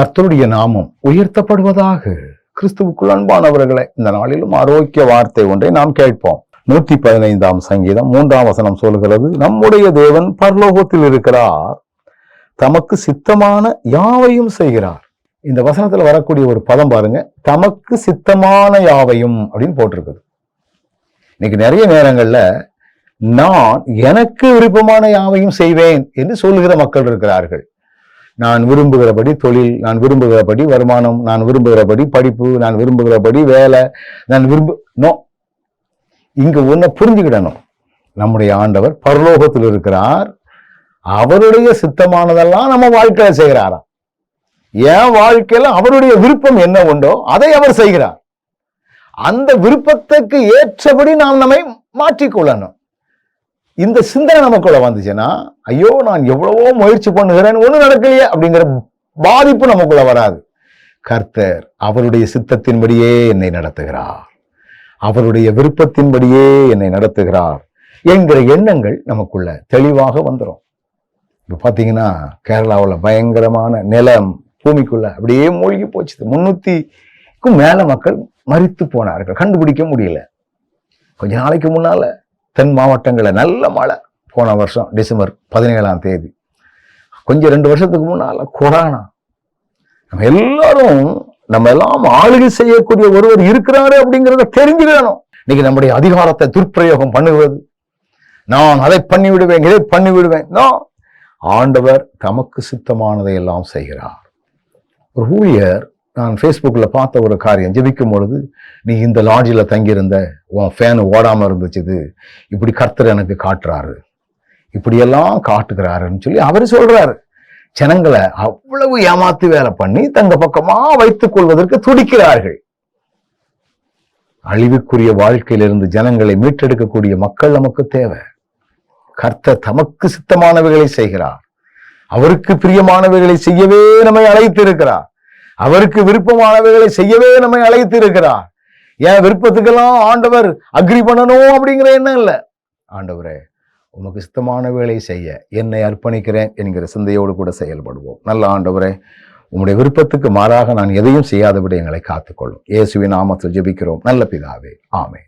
கர்த்தருடைய நாமம் உயர்த்தப்படுவதாக கிறிஸ்துவுக்குள் அன்பானவர்களை இந்த நாளிலும் ஆரோக்கிய வார்த்தை ஒன்றை நாம் கேட்போம். நூத்தி பதினைந்தாம் சங்கீதம் மூன்றாம் வசனம் சொல்கிறது நம்முடைய தேவன் பரலோகத்தில் இருக்கிறார். தமக்கு சித்தமான யாவையும் செய்கிறார். இந்த வசனத்துல வரக்கூடிய ஒரு பதம் பாருங்க தமக்கு சித்தமான யாவையும் அப்படின்னு போட்டிருக்குது. இன்னைக்கு நிறைய நேரங்கள்ல நான் எனக்கு விருப்பமான யாவையும் செய்வேன் என்று சொல்லுகிற மக்கள் இருக்கிறார்கள். நான் விரும்புகிறபடி தொழில் நான் விரும்புகிறபடி வருமானம் நான் விரும்புகிறபடி படிப்பு நான் விரும்புகிறபடி வேலை நான் விரும்பு நோ. இங்கே ஒன்றை புரிஞ்சுக்கிடணும். நம்முடைய ஆண்டவர் பரலோகத்தில் இருக்கிறார். அவருடைய சித்தமானதெல்லாம் நம்ம வாழ்க்கையில் செய்கிறாராம். என் வாழ்க்கையில் அவருடைய விருப்பம் என்ன உண்டோ அதை அவர் செய்கிறார். அந்த விருப்பத்துக்கு ஏற்றபடி நாம் நம்மை மாற்றிக்கொள்ளணும் இந்த சிந்தனை நமக்குள்ள வந்துச்சுன்னா ஐயோ நான் எவ்வளவோ முயற்சி பண்ணுகிறேன் ஒன்றும் நடக்கலையே அப்படிங்கிற பாதிப்பு நமக்குள்ள வராது. கர்த்தர் அவருடைய சித்தத்தின்படியே என்னை நடத்துகிறார். அவருடைய விருப்பத்தின்படியே என்னை நடத்துகிறார் என்கிற எண்ணங்கள் நமக்குள்ள தெளிவாக வந்துடும் இப்போ பார்த்தீங்கன்னா கேரளாவில் பயங்கரமான நிலம் பூமிக்குள்ள அப்படியே மூழ்கி போச்சு முன்னூத்திக்கும் மேல மக்கள் மறித்து போனார்கள். கண்டுபிடிக்க முடியல. கொஞ்ச நாளைக்கு முன்னால தென் மாவட்டங்களில் நல்ல மழை. போன வருஷம் டிசம்பர் பதினேழாம் தேதி. கொஞ்சம் ரெண்டு வருஷத்துக்கு முன்னால் கொரோனா. நம்ம எல்லாரும் நம்ம எல்லாம் ஆளுகை செய்யக்கூடிய ஒருவர் இருக்கிறாரு அப்படிங்கிறத தெரிஞ்சுக்கணும். இன்னைக்கு நம்முடைய அதிகாரத்தை துர்ப்பிரயோகம் பண்ணுவது நான் அதை பண்ணி விடுவேன் இதை பண்ணி விடுவேன் நான் ஆண்டவர் தமக்கு சித்தமானதை எல்லாம் செய்கிறார். ஒரு ஊழியர் நான் ஃபேஸ்புக்கில் பார்த்த ஒரு காரியம். ஜெபிக்கும் பொழுது நீ இந்த லாட்ஜில் தங்கியிருந்த உன் ஃபேன் ஓடாமல் இருந்துச்சுது. இப்படி கர்த்தர் எனக்கு காட்டுறாரு. இப்படியெல்லாம் காட்டுகிறாருன்னு சொல்லி அவர் சொல்றாரு. ஜனங்களை அவ்வளவு ஏமாத்து வேலை பண்ணி தங்க பக்கமா வைத்துக் கொள்வதற்கு துடிக்கிறார்கள். அழிவுக்குரிய வாழ்க்கையிலிருந்து ஜனங்களை மீட்டெடுக்கக்கூடிய மக்கள் நமக்கு தேவை. கர்த்தர் தமக்கு சித்தமானவைகளை செய்கிறார். அவருக்கு பிரியமானவைகளை செய்யவே நம்மை அழைத்திருக்கிறார். அவருக்கு விருப்பமானவைகளை செய்யவே நம்மை அழைத்து இருக்கிறார். என் விருப்பத்துக்கெல்லாம் ஆண்டவர் அக்ரி பண்ணணும் அப்படிங்கிற எண்ணம் இல்லை. ஆண்டவரே உமக்கு சுத்தமான வேலை செய்ய என்னை அர்ப்பணிக்கிறேன் என்கிற சிந்தையோடு கூட செயல்படுவோம். நல்ல ஆண்டவரே உம்முடைய விருப்பத்துக்கு மாறாக நான் எதையும் செய்யாதபடி எங்களை காத்துக்கொள்ளும். இயேசுவின் நாமத்தில் ஜெபிக்கிறோம். நல்ல பிதாவே ஆமே